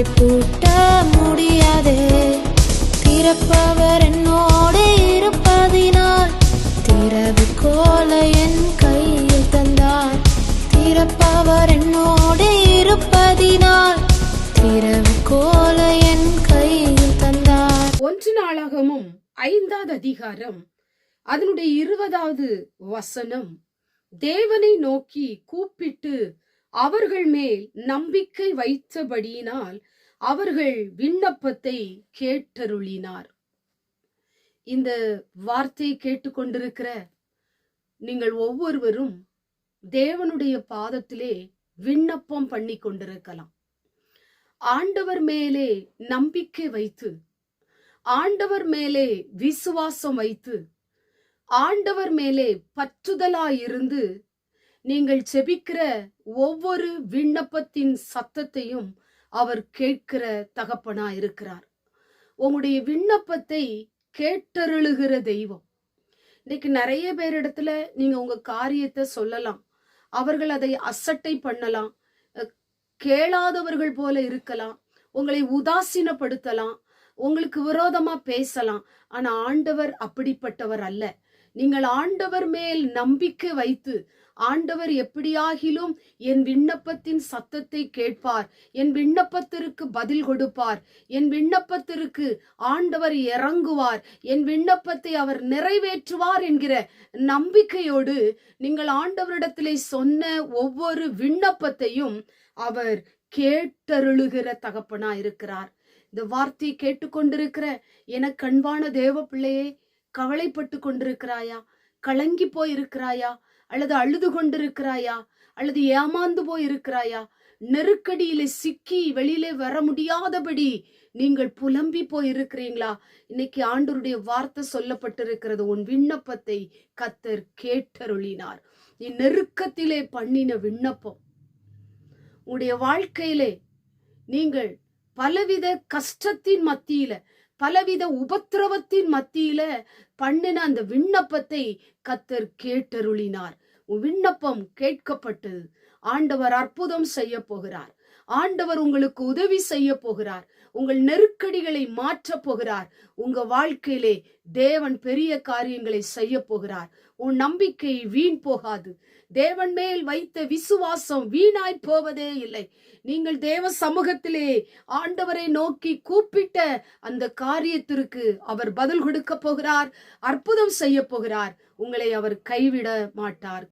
வாசலை பூட்ட முடியாதே. திறப்பவர் என்னோடு இருப்பதினால் திறவுகோல என் கையில் தந்தார். திறப்பவர் என்னோடு இருப்பதினால் திறவுகோல என் கையில் தந்தார். ஒன்று நாளாகமும் ஐந்தாவது அதிகாரம் அதனுடைய இருபதாவது வசனம். தேவனை நோக்கி கூப்பிட்டு அவர்கள் மேல் நம்பிக்கை வைத்தபடியினால் அவர்கள் விண்ணப்பத்தை கேட்டருளினார். இந்த வார்த்தையை கேட்டுக்கொண்டிருக்கிற நீங்கள் ஒவ்வொருவரும் தேவனுடைய பாதத்திலே விண்ணப்பம் பண்ணி கொண்டிருக்கலாம் ஆண்டவர் மேலே நம்பிக்கை வைத்து ஆண்டவர் மேலே விசுவாசம் வைத்து ஆண்டவர் மேலே பற்றுதலாயிருந்து நீங்கள் செபிக்கிற ஒவ்வொரு விண்ணப்பத்தின் சத்தத்தையும் அவர் கேட்கிற தகப்பனா இருக்கிறார். உங்களுடைய விண்ணப்பத்தை கேட்டருளுகிற தெய்வம். இன்னைக்கு நிறைய பேர் இடத்துல நீங்க உங்க காரியத்தை சொல்லலாம். அவர்கள் அதை அசட்டை பண்ணலாம். கேளாதவர்கள் போல இருக்கலாம். உங்களை உதாசீனப்படுத்தலாம். உங்களுக்கு விரோதமா பேசலாம். ஆனா ஆண்டவர் அப்படிப்பட்டவர் அல்ல. நீங்கள் ஆண்டவர் மேல் நம்பிக்கை வைத்து ஆண்டவர் எப்படியாகிலும் என் விண்ணப்பத்தின் சத்தத்தை கேட்பார் என் விண்ணப்பத்திற்கு பதில் கொடுப்பார் என் விண்ணப்பத்திற்கு ஆண்டவர் இறங்குவார் என் விண்ணப்பத்தை அவர் நிறைவேற்றுவார் என்கிற நம்பிக்கையோடு நீங்கள் ஆண்டவரிடத்திலே சொன்ன ஒவ்வொரு விண்ணப்பத்தையும் அவர் கேட்டருளுகிற தகப்பனா இருக்கிறார் இந்த வார்த்தையை கேட்டுக்கொண்டிருக்கிற என கண்வான தேவ பிள்ளையே கவலைப்பட்டு கொண்டிருக்கிறாயா? கலங்கி போய் இருக்கிறாயா அல்லது அழுது கொண்டிருக்கிறாயா? அல்லது ஏமாந்து போய் இருக்கிறாயா நெருக்கடியிலே சிக்கி வெளியிலே வர முடியாதபடி நீங்கள் புலம்பி போய் இருக்கிறீங்களா இன்னைக்கு ஆண்டவருடைய வார்த்தை சொல்லப்பட்டிருக்கிறது. உன் விண்ணப்பத்தை கத்தர் கேட்டருளினார். நீ நெருக்கத்திலே பண்ணின விண்ணப்பம். உடைய வாழ்க்கையிலே நீங்கள் பலவித கஷ்டத்தின் மத்தியில பலவித உபத்திரவத்தின் மத்தியில பண்ணின அந்த விண்ணப்பத்தை கத்தர் கேட்டருளினார். விண்ணப்பம் கேட்கப்பட்டது. ஆண்டவர் அற்புதம் செய்ய போகிறார். ஆண்டவர் உங்களுக்கு உதவி செய்ய போகிறார். உங்கள் நெருக்கடிகளை மாற்றப் போகிறார். உங்க வாழ்க்கையிலே தேவன் பெரிய காரியங்களை செய்ய போகிறார். உன் நம்பிக்கை வீண் போகாது. தேவன் மேல் வைத்த விசுவாசம் வீணாய் போவதே இல்லை. நீங்கள் தேவ சமூகத்திலே ஆண்டவரை நோக்கி கூப்பிட்ட அந்த காரியத்திற்கு அவர் பதில் கொடுக்க போகிறார் அற்புதம் செய்ய போகிறார். உங்களை அவர் கைவிட மாட்டார்.